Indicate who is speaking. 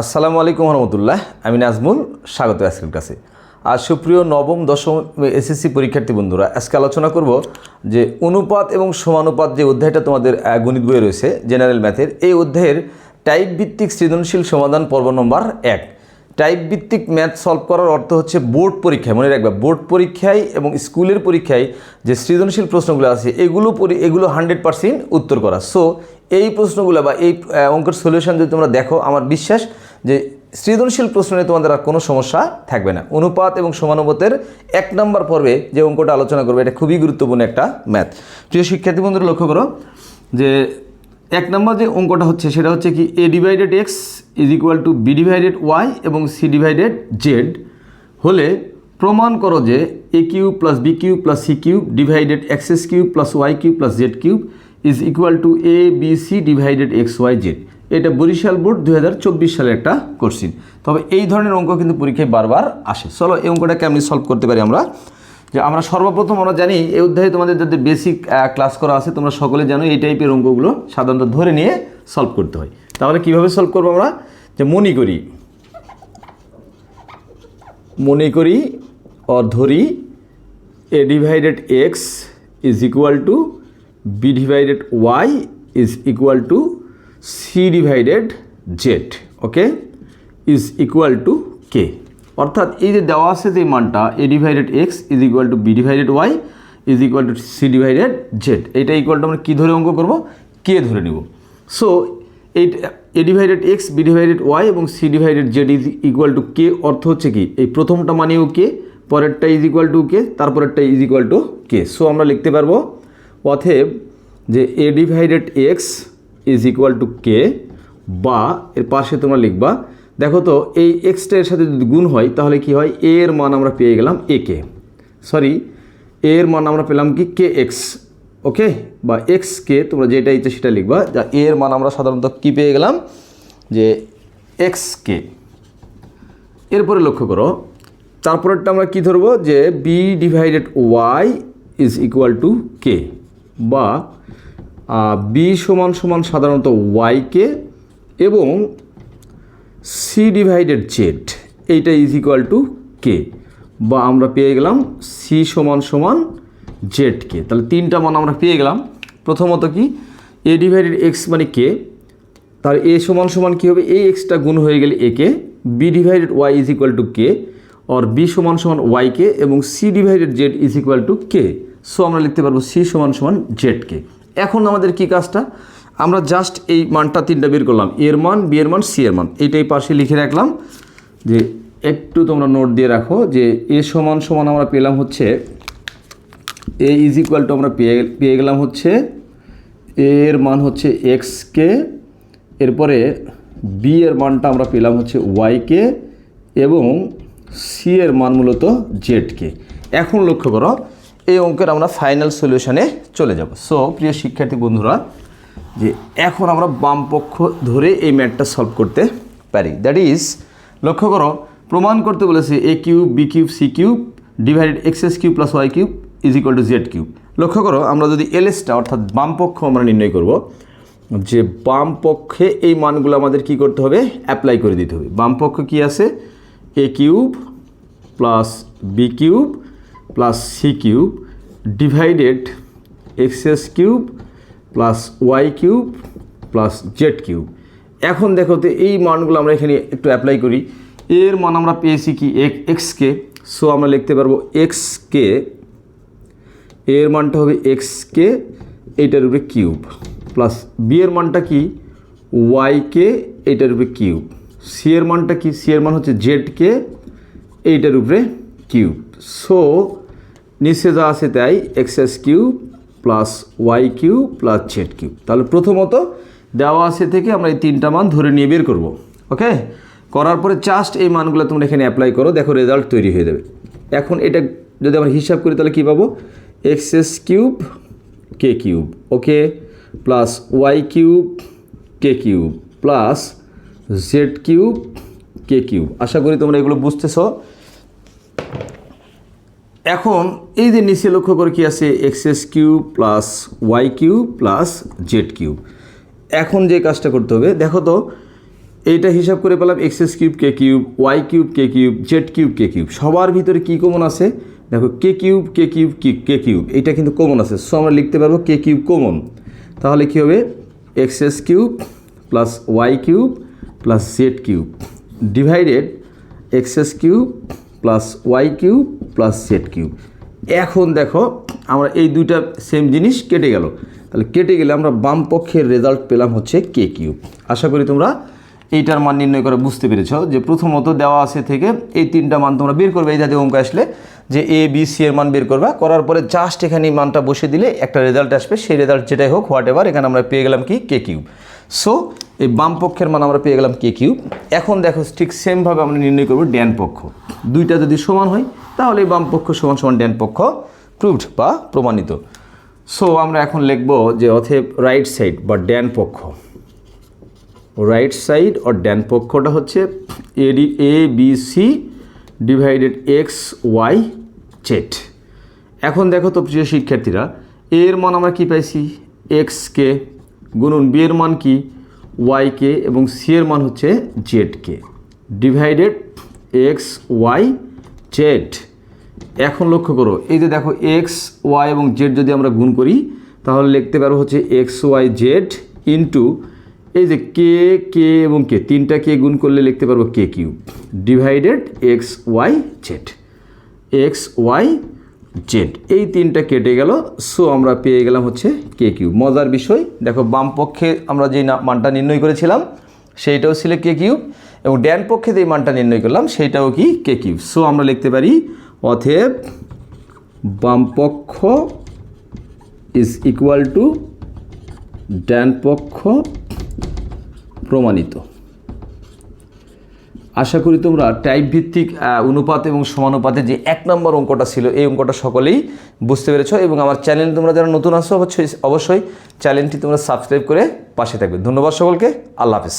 Speaker 1: আসসালামু আলাইকুম রহমতুল্লাহ, আমি নাজমুল, স্বাগত আজকের কাছে আর সুপ্রিয় নবম, দশম এসএসসি পরীক্ষার্থী বন্ধুরা, আজকে আলোচনা করব যে অনুপাত এবং সমানুপাত যে অধ্যায়টা তোমাদের গণিত বইয়ে রয়েছে, জেনারেল ম্যাথের, এই অধ্যায়ের টাইপ ভিত্তিক সৃজনশীল সমাধান পর্ব নম্বর এক। টাইপ ভিত্তিক ম্যাথ সলভ করার অর্থ হচ্ছে বোর্ড পরীক্ষায়, মনে রাখবে বোর্ড পরীক্ষায় এবং স্কুলের পরীক্ষায় যে সৃজনশীল প্রশ্নগুলো আছে, এগুলো এগুলো হান্ড্রেড পার্সেন্ট উত্তর করা। সো এই প্রশ্নগুলো বা এই অঙ্কের সলিউশন যদি তোমরা দেখো, আমার বিশ্বাস যে সৃজনশীল প্রশ্ন নিয়ে তোমাদের আর কোনো সমস্যা থাকবে না। অনুপাত এবং সমানুপাতের এক নম্বর পর্বে যে অঙ্কটা আলোচনা করবে, এটা খুবই গুরুত্বপূর্ণ একটা ম্যাথ প্রিয় শিক্ষার্থী বন্ধুরা, লক্ষ্য করো যে এক নম্বর যে অঙ্কটা হচ্ছে, সেটা হচ্ছে কি A divided X is equal to B divided Y এবং সি ডিভাইডেড জেড হলে প্রমাণ করো যে A cube plus B cube plus C cube divided X's cube plus Y cube plus Z cube is equal to A B C divided X Y Z এটা Barishal board দু সালের একটা question তবে এই ধরনের অঙ্ক কিন্তু পরীক্ষায় বারবার আসে। চলো এই অঙ্কটা কেমনি সলভ করতে পারি আমরা। যে আমরা সর্বপ্রথম আমরা জানি, এই অধ্যায়ে তোমাদের যাদের বেসিক ক্লাস করা আছে, তোমরা সকলে জানো এই টাইপের অঙ্কগুলো সাধারণত ধরে নিয়ে সলভ করতে হয়। তাহলে কীভাবে সলভ করব আমরা? যে মনে করি মনে করি অর ধরি A divided X is equal to B divided Y is equal to C divided Z okay is equal to K অর্থাৎ এই যে দেওয়া আছে যে মানটা A divided X is equal to B divided Y is equal to C divided Z এটা equal to আমরা কী ধরে অঙ্ক করব? কে ধরে নিব। সো এই A divided X B divided Y এবং C divided Z is equal to K অর্থ হচ্ছে কি? এই প্রথমটা মানেও কে পরেরটা ইজ ইকুয়াল টু কে তারপরেরটা is equal to K so আমরা লিখতে পারব অথেব যে A divided X is equal to K বা এর পাশে তোমরা লিখবা দেখো তো, এই এক্সটা এর সাথে যদি গুণ হয়, তাহলে কি হয়? এ এর মান আমরা পেয়ে গেলাম এ কে সরি এ এর মান আমরা পেলাম কি? কে এক্স ওকে বা এক্স কে তোমরা যেটা ইচ্ছে সেটা লিখবা। যা এ এর মান আমরা সাধারণত কি পেয়ে গেলাম? যে এক্স কে এরপরে লক্ষ্য করো, তারপরেরটা আমরা কি ধরবো? যে B divided Y is equal to K বা বি সমান সমান সাধারণত ওয়াইকে এবং সি ডিভাইডেড জেড এইটা ইজ ইকুয়াল টু কে বা আমরা পেয়ে গেলাম সি সমান সমান জেড কে তাহলে তিনটা মান আমরা পেয়ে গেলাম। প্রথমত কি? এ ডিভাইডেড এক্স মানে কে তার এ সমান সমান কী হবে? এই এক্সটা গুণ হয়ে গেলে A K B divided Y is equal to K or B সমান সমান ওয়াই কে এবং C divided Z is equal to K so আমরা লিখতে পারব সি সমান সমান জেড কে এখন আমাদের কি কাজটা? আমরা জাস্ট এই মানটা তিনটা বের করলাম এর মান বি এর মান সি এর মান। এইটাই পাশে লিখে রাখলাম যে একটু তোমরা নোট দিয়ে রাখো যে এ সমান সমান আমরা পেলাম হচ্ছে এ ইজ ইকুয়াল টু আমরা পেয়ে পেয়ে গেলাম হচ্ছে এ এর মান হচ্ছে এক্স কে এরপরে বি এর মানটা আমরা পেলাম হচ্ছে ওয়াই কে এবং সি এর মান মূলত জেড কে এখন লক্ষ্য করো, এই অঙ্কের আমরা ফাইনাল সলিউশনে চলে যাব। সো প্রিয় শিক্ষার্থী বন্ধুরা যে এখন আমরা বাম পক্ষ ধরে এই ম্যাটটা সলভ করতে পারি। দ্যাট ইজ লক্ষ্য করো, প্রমাণ করতে বলেছে A cube B cube C cube divided X's cube plus Y cube is equal to Z cube লক্ষ্য করো, আমরা যদি এলএসটা অর্থাৎ বাম পক্ষ আমরা নির্ণয় করব, যে বাম পক্ষে এই মানগুলো আমাদের কি করতে হবে? অ্যাপ্লাই করে দিতে হবে। বাম পক্ষ কি আছে? A cube plus B cube plus C cube divided X S cube plus Y cube plus Z cube এখন দেখো তো এই মানগুলো আমরা এখানে একটু অ্যাপ্লাই করি। এর মান আমরা পেয়েছি কি এক্সকে সো আমরা লিখতে পারব এক্সকে এর মানটা হবে এক্সকে এইটার উপরে কিউব প্লাস বি এর মানটা কি? ওয়াইকে এইটার উপরে কিউব সি এর মানটা কি? সি এর মান হচ্ছে জেডকে এইটার উপরে কিউব সো নিচে যা আছে তাই X S cube plus Y cube plus Z cube তাহলে প্রথমত দেওয়া আছে থেকে আমরা এই তিনটা মান ধরে নিয়ে বের করব। ওকে? করার পরে জাস্ট এই মানগুলো তোমরা এখানে অ্যাপ্লাই করো, দেখো রেজাল্ট তৈরি হয়ে যাবে। এখন এটা যদি আমরা হিসাব করি তাহলে কী পাবো? X S cube K cube okay? Plus Y cube K cube plus Z cube K cube আশা করি তোমরা এগুলো বুঝতেছ। এখন এই যে নিচে লক্ষ্য করে কি আছে? X S plus Y cube plus Z cube. এখন যে কাজটা করতে হবে, দেখো তো, এইটা হিসাব করে পেলাম X S cube, K cube, Y cube, K cube, Z cube, K cube. সবার ভিতরে কী কমন আছে? দেখো, কে কিউব কে কিউব, কি, কে কিউব এটা কিন্তু কমন আছে। সো আমরা লিখতে পারব কে কিউব কমন তাহলে কী হবে? X S cube plus Y cube plus Z cube. Divided X S cube plus Y cube plus Z cube এখন দেখো, আমরা এই দুইটা সেম জিনিস কেটে গেল। তাহলে কেটে গেলে আমরা বাম পক্ষের রেজাল্ট পেলাম হচ্ছে কে কিউব আশা করি তোমরা এইটার মান নির্ণয় করে বুঝতে পেরেছ যে প্রথমত দেওয়া আছে থেকে এই তিনটা মান তোমরা বের করবে, এই জাতীয় অঙ্ক আসলে যে এ বি সি এর মান বের করবা। করার পরে জাস্ট এখানে মানটা বসে দিলে একটা রেজাল্ট আসবে। সেই রেজাল্ট যেটাই হোক হোয়াট এভার এখানে আমরা পেয়ে গেলাম কি কে কিউব সো এই বাম পক্ষের মান আমরা পেয়ে গেলাম কে কিউব। এখন দেখো ঠিক সেমভাবে আমরা নির্ণয় করব ড্যান পক্ষ। দুইটা যদি সমান হয়, তাহলে এই বাম পক্ষ সমান সমান ড্যান পক্ষ প্রুভড বা প্রমাণিত। সো আমরা এখন লিখব যে অথেব রাইট সাইড বা ড্যান পক্ষ। রাইট সাইড অর ড্যান পক্ষটা হচ্ছে এডি A B C divided X Y Z এখন দেখো তো প্রিয় শিক্ষার্থীরা এর মান আমরা কি পাইছি? X K. গুণন বি এর মান কি? ওয়াই কে এবং সি এর মান হচ্ছে Z K divided X Y Z এখন লক্ষ্য করো, এই যে দেখো এক্স ওয়াই এবং জেড যদি আমরা গুণ করি, তাহলে লিখতে পারব হচ্ছে এক্স ওয়াই জেড ইন্টু এই যে কে কে এবং কে তিনটা কে গুণ করলে লিখতে পারব K cube divided X Y Z X Y Z. এই তিনটা কেটে গেল সো আমরা পেয়ে গেলাম হচ্ছে কে কিউ মজার বিষয়, দেখো বাম পক্ষে আমরা যে মানটা নির্ণয় করেছিলাম, সেইটাও ছিল কে কিউব এবং ড্যান পক্ষে যে মানটা নির্ণয় করলাম, সেইটাও কি কে কিউব সো আমরা লিখতে পারি অথেব বাম পক্ষ ইজ ইকুয়াল টু ড্যান পক্ষ প্রমাণিত। আশা করি তোমরা টাইপ ভিত্তিক অনুপাত এবং সমানুপাতে যে এক নম্বর অঙ্কটা ছিল, এই অঙ্কটা সকলেই বুঝতে পেরেছ এবং আমার চ্যানেল তোমরা যারা নতুন আসো অবশ্যই অবশ্যই চ্যানেলটি তোমরা সাবস্ক্রাইব করে পাশে থাকবে। ধন্যবাদ সকলকে। আল্লাহ হাফিজ।